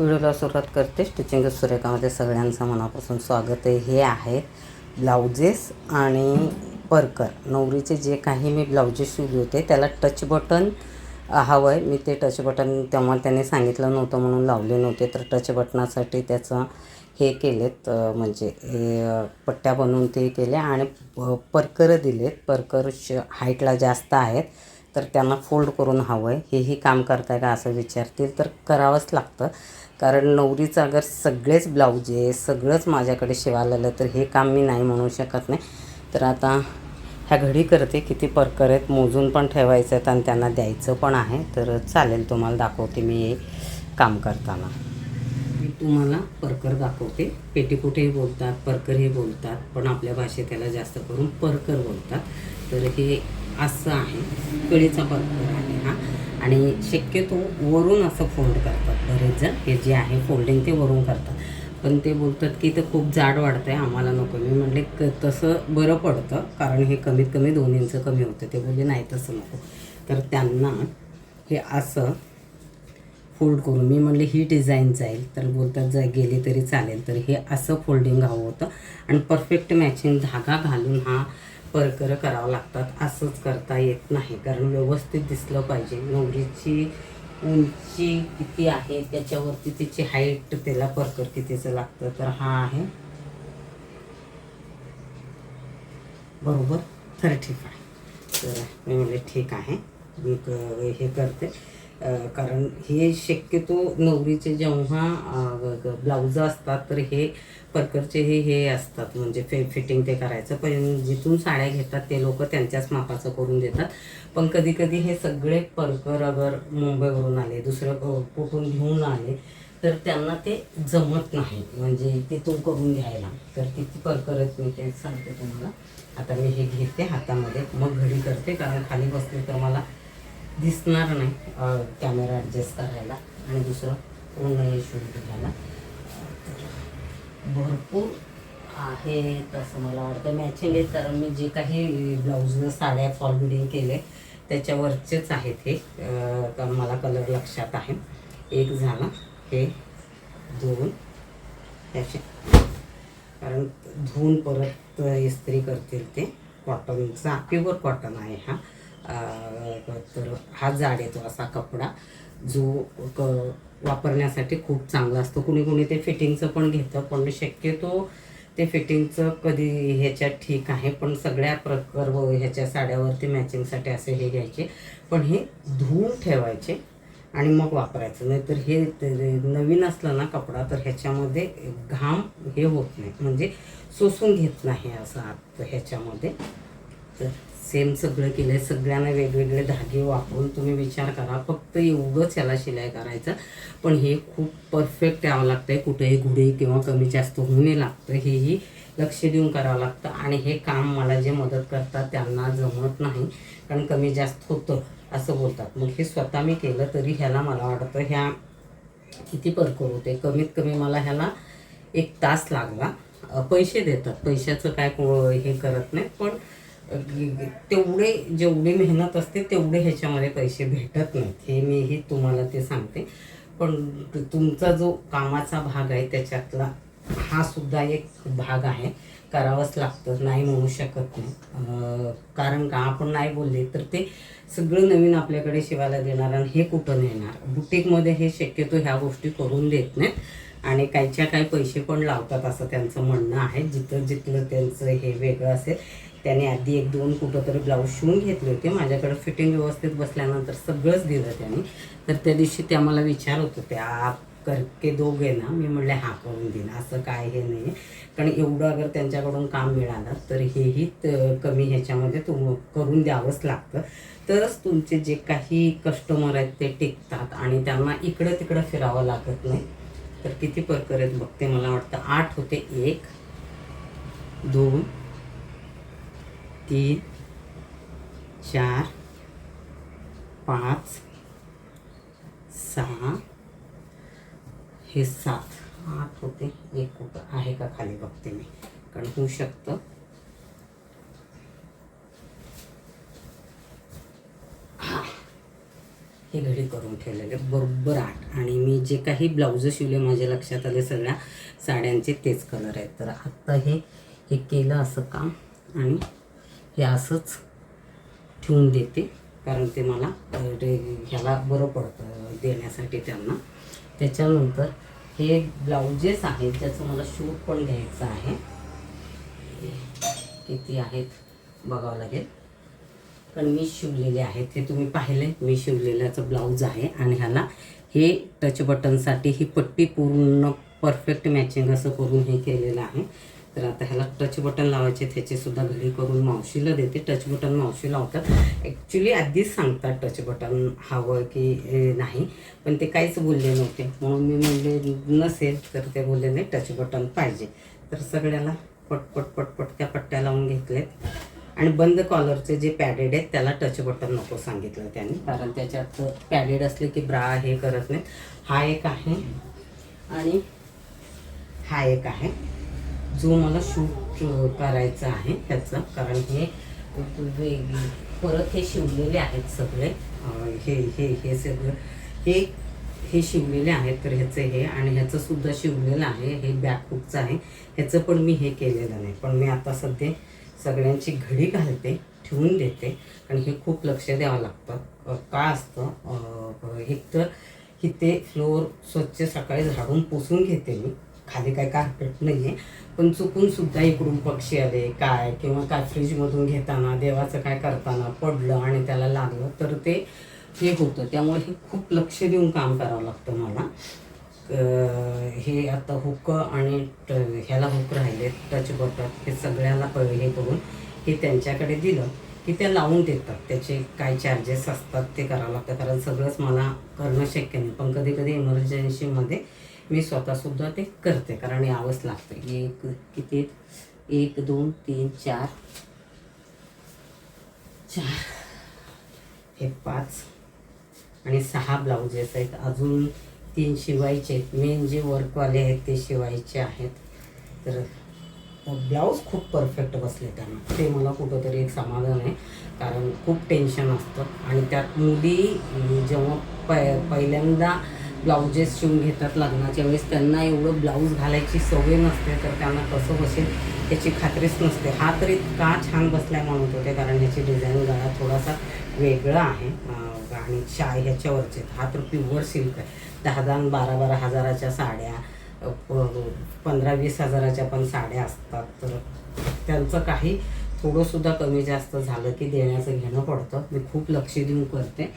व्हिडिओला सुरुवात करते. स्टिचिंग सुरेखामध्ये सगळ्यांचं मनापासून स्वागत आहे. हे आहे ब्लाउजेस आणि परकर. नवरीचे जे काही मी ब्लाउजेस शिवले होते त्याला टच बटन हवं आहे. मी ते टच बटन तेव्हा त्याने सांगितलं नव्हतं म्हणून लावले नव्हते. तर टच बटनासाठी त्याचं हे केलेत म्हणजे हे पट्ट्या बनवून ते केले आणि परकरं दिलेत. परकर श हाईटला जास्त आहेत. तर त्यांना फोल्ड करून हवं आहे. हेही काम करताय का असं विचारतील. तर करावंच लागतं. कारण नवरीचं अगर सगळेच ब्लाऊजे सगळंच माझ्याकडे शिवायला आलं तर हे काम मी नाही म्हणू शकत नाही. तर आता ह्या घडी करते किती परकर आहेत मोजून पण ठेवायचं आहेत आणि त्यांना द्यायचं पण आहे. तर चालेल तुम्हाला दाखवते मी हे काम करताना. मी तुम्हाला परकर दाखवते. पेटीकोटेही बोलतात परकरही बोलतात पण आपल्या भाषेत त्याला जास्त करून परकर बोलतात. तर हे असं आहे. कळीचा परकर आहे हा. आणि शक्यतो वरून असं फोल्ड करतात. बरेच जण हे जे आहे फोल्डिंग ते वरून करतात. पण ते बोलतात की ते खूप जाड वाढतं आहे आम्हाला नको. मी म्हणले क तसं बरं पडतं कारण हे कमीत कमी दोन इंच कमी होतं. ते बोलले नाही तसं नको. तर त्यांना हे असं फोल्ड करून मी म्हणले ही डिझाईन जाईल. तर बोलतात जा गेली तरी चालेल. तर हे असं फोल्डिंग हवं होतं. आणि परफेक्ट मॅचिंग धागा घालून हा परकर करावं लागतात. असंच करता येत नाही कारण व्यवस्थित दिसलं पाहिजे. नवरीची उंची किती आहे त्याच्यावरती तिची हाईट त्याला परकर कितीचं लागतं तर हा आहे. बरोबर? थर्टी फाय तर मी म्हणले ठीक आहे. मी क- हे करते. कारण हे शक्यतो नवरीचे जेव्हा ब्लाऊज असतात तर हे परकरचे हे हे असतात. म्हणजे फे फिटिंग ते करायचं. पण जिथून साड्या घेतात ते लोक त्यांच्याच मापाचं करून देतात. पण कधी कधी हे सगळे परकर अगर मुंबईवरून आले दुसरं कुठून घेऊन आले तर त्यांना ते जमत नाही. म्हणजे तिथून करून घ्यायला. तर तिथे परकरच मी ते सांगते तुम्हाला. आता मी हे घेते हातामध्ये. मग घडी करते कारण खाली बसले तर मला दिसणार नाही. कॅमेरा ॲडजस्ट करायला. आणि दुसरं पूर्ण शूट घ्यायला भरपूर आहे तसं मला वाटतं. मॅचिंग आहे कारण मी जे काही ब्लाऊजनं साड्या फॉल बिडिंग केले त्याच्यावरचेच आहेत हे. तर मला कलर लक्षात आहे. एक झाला. हे दोन त्याचे. कारण धुवून परत इस्त्री करतील ते. कॉटनचा प्युअर कॉटन आहे हा. तर हा जाड येतो असा कपडा जो क वापरण्यासाठी खूप चांगला असतो. कुणी कुणी ते फिटिंगचं पण घेतं पण शक्यतो ते फिटिंगचं कधी ह्याच्यात ठीक आहे पण सगळ्या प्रकार व ह्याच्या साड्यावरती मॅचिंगसाठी असे हे घ्यायचे. पण हे धुवून ठेवायचे आणि मग वापरायचं. नाहीतर हे नवीन असलं ना कपडा तर ह्याच्यामध्ये घाम हे होत नाही. म्हणजे सोसून घेत नाही असं आत ह्याच्यामध्ये. तर सेम सगळं केलं आहे सगळ्यांना वेगवेगळे धागे वापरून तुम्ही विचार करा. फक्त एवढंच याला शिलाई करायचं. पण हे खूप परफेक्ट यावं लागतं आहे कुठेही घुडे किंवा कमी जास्त होणे लागतं. हेही लक्ष देऊन करावं लागतं. आणि हे काम मला जे मदत करतात त्यांना जमत नाही. कारण कमी जास्त होतं असं बोलतात. मग हे स्वतः मी केलं तरी ह्याला मला वाटतं ह्या किती परकर होते. कमीत कमी मला ह्याला एक तास लागला. पैसे देतात. पैशाचं काय हे करत नाही पण तेवढे जेवढी मेहनत असते तेवढे ह्याच्यामध्ये पैसे भेटत नाहीत. हे मीही तुम्हाला ते सांगते. पण तुमचा जो कामाचा भाग आहे त्याच्यातला हा सुद्धा एक भाग आहे. करावंच लागतं नाही म्हणू शकत नाही. कारण का आपण नाही बोलले तर ते सगळं नवीन आपल्याकडे शिवायला देणार आणि हे कुठं नेणार? बुटीकमध्ये हे शक्यतो ह्या गोष्टी करून देत नाहीत. आणि काहीच्या काही पैसे पण लावतात असं त्यांचं म्हणणं आहे. जिथं जिथलं त्यांचं हे वेगळं असेल त्याने आधी एक दोन कुठंतरी ब्लाऊज शिवून घेतले होते. माझ्याकडे फिटिंग व्यवस्थित बसल्यानंतर सगळंच दिलं त्याने. तर त्या दिवशी त्या मला विचारत होत्या आप करके दोघे ना? मी म्हणले हा करून देईन असं काय हे नाही कारण एवढं अगर त्यांच्याकडून काम मिळालं तर हेही त- कमी ह्याच्यामध्ये तुम करून द्यावंच लागतं. तरच तुमचे जे काही कस्टमर आहेत ते टिकतात आणि त्यांना इकडं तिकडं फिरावं लागत नाही. तर किती प्रकार आहेत बघते मला वाटतं आठ होते एक दोन तीन चार पाच सहा हे सात. आठ होते. एक कुठं आहे का खाली? बघते मी. कारण होऊ शकतं. हा. हे घडी करून ठेवलेले. बरोबर आठ. आणि मी जे काही ब्लाऊज शिवले माझ्या लक्षात आले सगळ्या साड्यांचे तेच कलर आहेत. तर आत्ता हे हे केलं असं काम. आणि हे असंच ठेवून देते कारण ते मला ह्याला बरं पडतं देण्यासाठी त्यांना. त्याच्यानंतर हे ब्लाउजेस आहेत ज्याचं मला शूट पण घ्यायचं आहे. किती आहेत बघावं लागेल. पण मी शिवलेले आहेत हे तुम्ही पाहिले मी शिवलेल्याचं ब्लाऊज आहे आणि ह्याला हे टच बटनसाठी ही पट्टी पूर्ण परफेक्ट मॅचिंग असं करून हे केलेलं आहे. तर आता ह्याला टच बटन लावायचे त्याचे सुद्धा घडी करून मावशीला देते. टच बटन मावशी लावतात. ॲक्च्युली आधीच सांगतात टच बटन हवं की नाही. पण ते काहीच बोलले नव्हते. म्हणून मी म्हणले नसेल तर ते बोलले नाही टच बटन पाहिजे. तर सगळ्याला पटपट पटपट त्या पट्ट्या लावून घेतलेत. आणि बंद कॉलरचे जे पॅडेड आहेत त्याला टच बटन नको सांगितलं त्यांनी. कारण त्याच्यात पॅडेड असले की ब्रा हे करत नाहीत. हा एक आहे. आणि हा एक आहे. जो मला शूट करायचा आहे त्याचं. कारण हे परत हे शिवलेले आहेत सगळे. हे हे हे सगळं हे हे शिवलेले आहेत तर ह्याचं हे आणि ह्याचं सुद्धा शिवलेलं आहे. हे बॅक हुकचं आहे. ह्याचं पण मी हे केलेलं नाही. पण मी आता सध्या सगळ्यांची घडी घालते ठेवून देते. आणि हे खूप लक्ष द्यावं लागतं. का असतं? एक तर इथे फ्लोअर स्वच्छ सकाळी झाडून पुसून घेते मी. खाली काय कार्पेट नाही आहे पण चुकून सुद्धा इकडून पक्षी आले काय किंवा काय फ्रीजमधून घेताना देवाचं काय करताना पडलं आणि त्याला लागलं तर ते हे होतं. त्यामुळे हे खूप लक्ष देऊन काम करावं लागतं मला. हे आता हुक आणि ह्याला हुक राहिले टच बटन हे सगळ्याला हे करून हे त्यांच्याकडे दिलं की ते लावून देतात. त्याचे काय चार्जेस असतात ते करावं लागतं. कारण सगळंच मला करणं शक्य नाही. पण कधी कधी इमर्जन्सीमध्ये मी स्वतःसुद्धा ते करते कारण यावंच लागतं एक किती एक दोन तीन चार. चार. हे पाच. आणि सहा ब्लाउजेस आहेत. अजून तीन शिवायचे आहेत. मेन जे वर्कवाले आहेत ते शिवायचे आहेत. तर ब्लाऊज खूप परफेक्ट बसले त्यांना. ते मला कुठंतरी एक समाधान आहे कारण खूप टेन्शन असतं. आणि त्यात मुली जेव्हा प पहिल्यांदा ब्लाउजेस शिवून घेतात लग्नाच्या वेळेस. त्यांना एवढं ब्लाऊज घालायची सवय नसते तर त्यांना कसं बसेल याची खात्रीच नसते. हा तर इतका छान बसलाय म्हणत होते कारण ह्याची डिझाईन गळा थोडासा वेगळा आहे. आणि शाय ह्याच्यावरचे हा तर प्युअर सिल्क आहे. दहा दहा बारा बारा हजाराच्या साड्या प- पंधरा वीस हजाराच्या पण साड्या असतात. तर त्यांचं काही थोडंसुद्धा कमी जास्त झालं की देण्याचं घेणं पडतं. मी खूप लक्ष देऊन करते.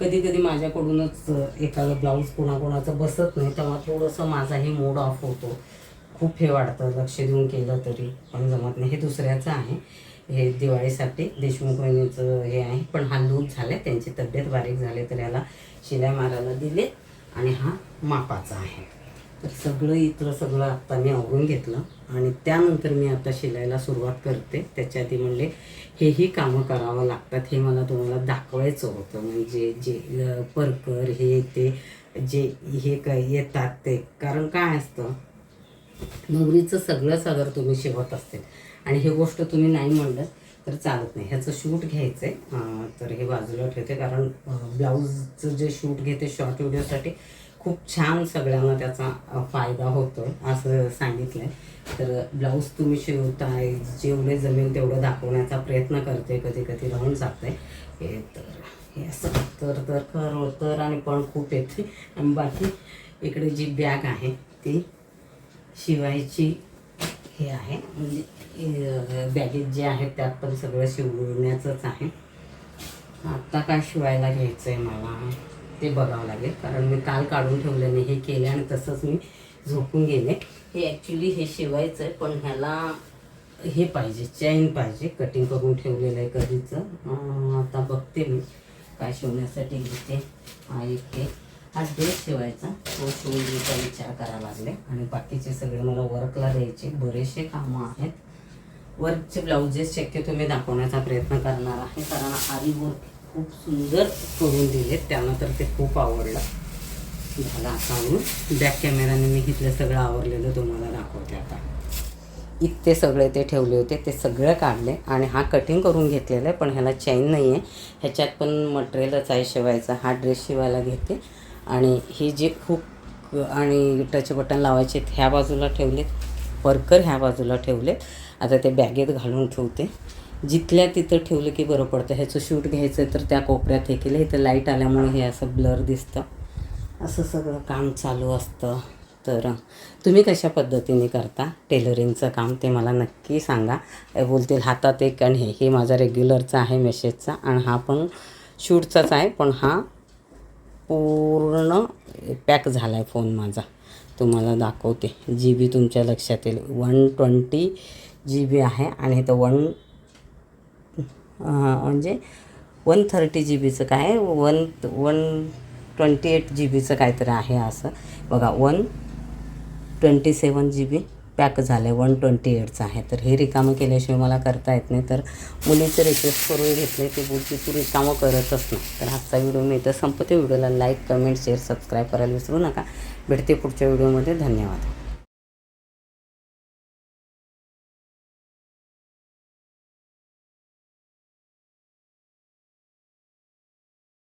कधी कधी माझ्याकडूनच एखादं ब्लाऊज कोणाकोणाचं बसत नाही तेव्हा थोडंसं माझाही मूड ऑफ होतो. खूप हे वाटतं लक्ष देऊन केलं तरी पण जमत नाही. हे दुसऱ्याचं आहे. हे दिवाळीसाठी देशमुख वहिनीचं हे आहे. पण हा लूज आहे त्यांची तब्येत बारीक झाली तर याला शिलाई मारायला दिले आणि हा मापाचा आहे. तर सगळं इथलं सगळं आत्ता मी आवरून घेतलं. आणि त्यानंतर मी आता शिलायला सुरुवात करते. त्याच्या आधी म्हणले हेही कामं करावं लागतात. हे मला तुम्हाला दाखवायचं होतं. म्हणजे जे परकर हे ते जे हे काय येतात ते. कारण काय असतं नवरीचं सगळंच अगर तुम्ही शिवत असतील. आणि हे गोष्ट तुम्ही नाही म्हणलं तर चालत नाही. ह्याचं शूट घ्यायचं आहे तर हे बाजूला ठेवते. कारण ब्लाऊजचं जे शूट घेते शॉर्ट व्हिडिओसाठी खूप छान सगळ्यांना त्याचा फायदा होतो असं सांगितलं आहे तर ब्लाऊज तुम्ही शिवताय जेवढे जमेल तेवढं दाखवण्याचा प्रयत्न करते कधी कधी राहून जाते. हे तर हे असं तर तर कर तर आणि पण खूप येते. आणि बाकी इकडे जी बॅग आहे ती शिवायची हे आहे. म्हणजे बॅगेज जे आहेत त्यात पण सगळं शिवण्याचंच आहे. आत्ता काय शिवायला घ्यायचं आहे मला? ते बघावं लागेल. कारण मी काल काढून ठेवल्याने नाही हे केले आणि तसंच मी झोपून गेले. हे ॲक्च्युली हे शिवायचं आहे पण ह्याला हे पाहिजे चैन पाहिजे. कटिंग करून ठेवलेलं आहे कधीचं. आता बघते मी काय शिवण्यासाठी घेते. ऐकते एक हा ड्रेस शिवायचा तो शिवून घ्यायचा विचार करायला लागले. आणि बाकीचे सगळे मला वर्कला द्यायचे. बरेचसे कामं आहेत. वर्कचे ब्लाउजेस शक्यतो मी दाखवण्याचा प्रयत्न करणार आहे. कारण आरी वर्क खूप सुंदर करून दिले त्यांना तर ते खूप आवडलं. झाला आता म्हणून बॅक कॅमेराने मी घेतलं सगळं आवरलेलं तुम्हाला दाखवते आता. इतके सगळे ते ठेवले होते ते सगळं काढले आणि हा कटिंग करून घेतलेला आहे पण ह्याला चैन नाही आहे ह्याच्यात पण मटेरियलच आहे शिवायचा. हा ड्रेस शिवायला घेते. आणि ही जे हुक आणि टच बटन लावायचे आहेत ह्या बाजूला ठेवलेत. परकर ह्या बाजूला ठेवलेत. आता ते बॅगेत घालून ठेवते. जिथल्या तिथं ठेवलं की बरं पडतं. ह्याचं शूट घ्यायचं तर त्या कोपऱ्यात हे केलं. इथं लाइट आल्यामुळे हे असं ब्लर दिसतं. असं सगळं काम चालू असतं. तर तुम्ही कशा पद्धतीने करता टेलरिंगचं काम ते मला नक्की सांगा. हे बोलतील हातात एक आणि हे हे माझा रेग्युलरचा आहे मेसेजचा आणि हा पण शूटचाच आहे पण हा पूर्ण पॅक झाला आहे फोन माझा. तुम्हाला दाखवते. जी बी तुमच्या लक्षात येईल. वन ट्वेंटी जी बी आहे आणि इथं वन म्हणजे वन थर्टी जी बीचं काय one one twenty eight G बीचं काहीतरी आहे असं. बघा one twenty seven G B pack झालं आहे वन ट्वेंटी एटचं आहे. तर हे रिकामं केल्याशिवाय मला करता येत नाही. तर मुलीचं रिक्वेस्ट करून घेतले ते बोलते तू रिकामं करतच नाही. तर आजचा व्हिडिओ मी इथं संपते व्हिडिओला लाईक कमेंट शेअर सबस्क्राईब करायला विसरू नका. भेटते पुढच्या व्हिडिओमध्ये. धन्यवाद.